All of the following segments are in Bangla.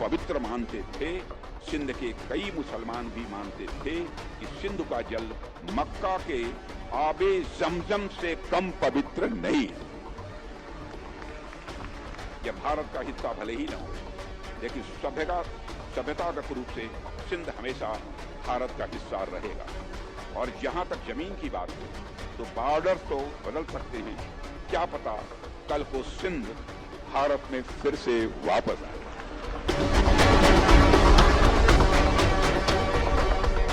पवित्र मानते थे, सिंध के कई मुसलमान भी मानते थे कि सिंधु का जल मक्का के आबे जमजम से कम पवित्र नहीं। है यह भारत का हिस्सा भले ही न हो, लेकिन सभ्यता, सभ्यतागत रूप से सिंध हमेशा भारत का हिस्सा रहेगा। और जहाँ तक ज़मीन की बात हो तो बॉर्डर तो बदल सकते हैं। क्या पता कल को सिंध भारत में फिर से वापस आए।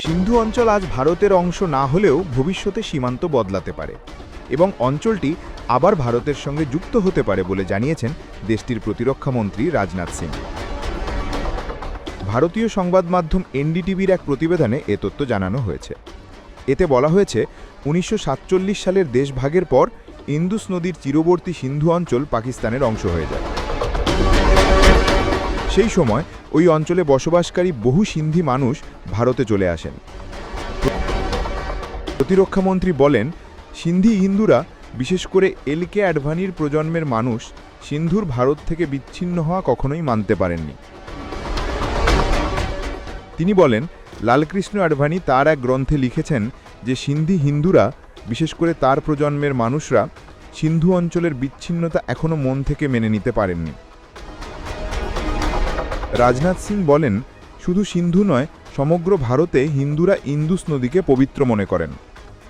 সিন্ধু অঞ্চল আজ ভারতের অংশ না হলেও ভবিষ্যতে সীমান্ত বদলাতে পারে এবং অঞ্চলটি আবার ভারতের সঙ্গে যুক্ত হতে পারে বলে জানিয়েছেন দেশটির প্রতিরক্ষামন্ত্রী রাজনাথ সিং। ভারতীয় সংবাদ মাধ্যম এনডিটিভির এক প্রতিবেদনে এ তথ্য জানানো হয়েছে। এতে বলা হয়েছে, উনিশশো সাতচল্লিশ সালের দেশভাগের পর ইন্দুস নদীর তীরবর্তী সিন্ধু অঞ্চল পাকিস্তানের অংশ হয়ে যায়। সেই সময় ওই অঞ্চলে বসবাসকারী বহু সিন্ধি মানুষ ভারতে চলে আসেন। প্রতিরক্ষামন্ত্রী বলেন, সিন্ধি হিন্দুরা, বিশেষ করে এলকে অ্যাডভানির প্রজন্মের মানুষ, সিন্ধুর ভারত থেকে বিচ্ছিন্ন হওয়া কখনোই মানতে পারেননি। তিনি বলেন, লালকৃষ্ণ আডভানি তার এক গ্রন্থে লিখেছেন যে সিন্ধি হিন্দুরা, বিশেষ করে তার প্রজন্মের মানুষরা, সিন্ধু অঞ্চলের বিচ্ছিন্নতা এখনও মন থেকে মেনে নিতে পারেননি। রাজনাথ সিং বলেন, শুধু সিন্ধু নয়, সমগ্র ভারতে হিন্দুরা ইন্দুস নদীকে পবিত্র মনে করেন।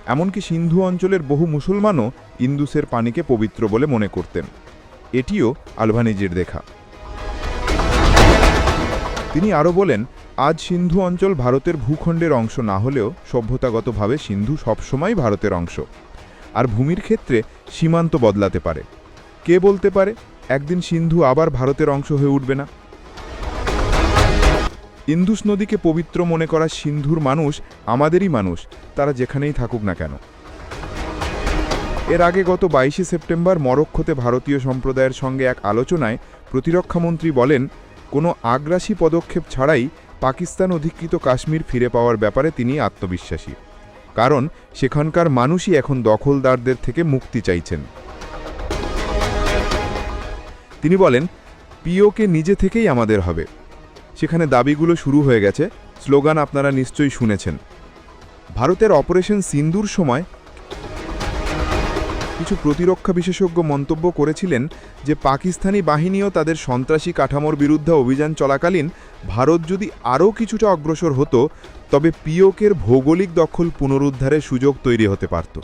এমনকি সিন্ধু অঞ্চলের বহু মুসলমানও ইন্দুসের পানিকে পবিত্র বলে মনে করতেন। এটিও আলভানিজির দেখা। তিনি আরও বলেন, আজ সিন্ধু অঞ্চল ভারতের ভূখণ্ডের অংশ না হলেও সভ্যতাগতভাবে সিন্ধু সবসময় ভারতের অংশ। আর ভূমির ক্ষেত্রে সীমান্ত বদলাতে পারে। কে বলতে পারে? একদিন সিন্ধু আবার ভারতের অংশ হয়ে উঠবে না। ইন্দুস নদীকে পবিত্র মনে করা সিন্ধুর মানুষ আমাদেরই মানুষ, তারা যেখানেই থাকুক না কেন। এর আগে গত বাইশে সেপ্টেম্বর মরক্কোতে ভারতীয় সম্প্রদায়ের সঙ্গে এক আলোচনায় প্রতিরক্ষামন্ত্রী বলেন, কোনো আগ্রাসী পদক্ষেপ ছাড়াই পাকিস্তান অধিকৃত কাশ্মীর ফিরে পাওয়ার ব্যাপারে তিনি আত্মবিশ্বাসী। কারণ, সেখানকার মানুষই এখন দখলদারদের থেকে মুক্তি চাইছেন। তিনি বলেন, পিওকে নিজে থেকেই আমাদের হবে। সেখানে দাবিগুলো শুরু হয়ে গেছে, স্লোগান আপনারা নিশ্চয়ই শুনেছেন। ভারতের অপারেশন সিন্দুর সময় কিছু প্রতিরক্ষা বিশেষজ্ঞ মন্তব্য করেছিলেন যে পাকিস্তানি বাহিনীও তাদের সন্ত্রাসী কাঠামোর বিরুদ্ধে অভিযান চলাকালীন ভারত যদি আরও কিছুটা অগ্রসর হতো, তবে পিওকের ভৌগোলিক দখল পুনরুদ্ধারের সুযোগ তৈরি হতে পারত।